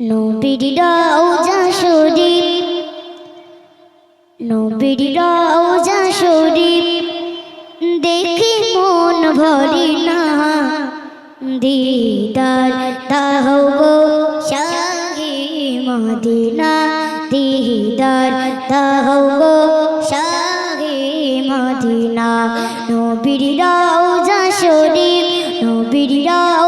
নবীর রওজা শরীফ। নবীর রওজা শরীফ। দেখে মন ভরে না। দিদার তাহ গো শাহে মদিনা। দিদার তাহ গো শাহে মদিনা। নবীর রওজা শরীফ। নবীর রওজা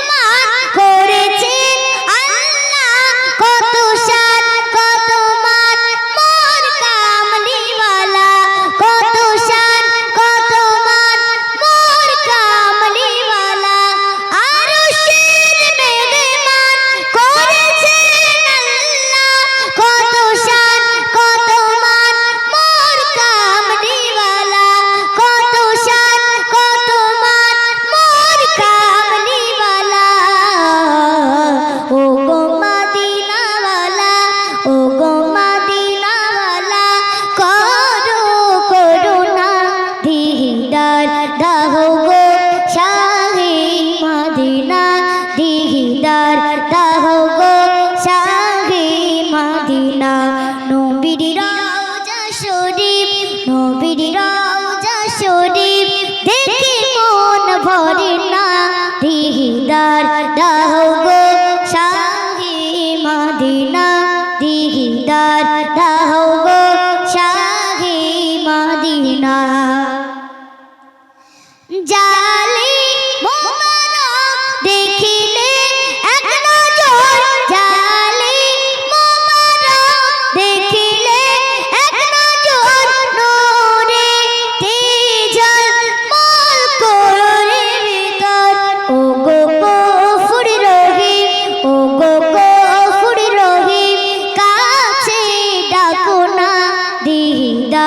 নবীর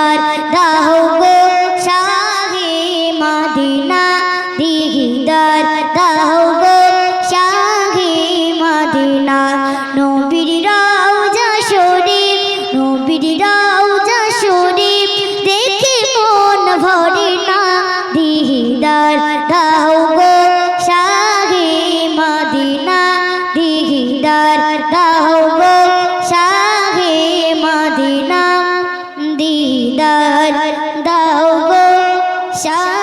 দিদার দাহ গো শাহে মদিনা দিদার দাহ গো শাহে মদিনা, নবীর রওজা শরীফ, নবীর রওজা শরীফ, দেখে মন ভরে না দিদার দাহ গো শাহে মদিনা দিদার দাহ দাও গো সা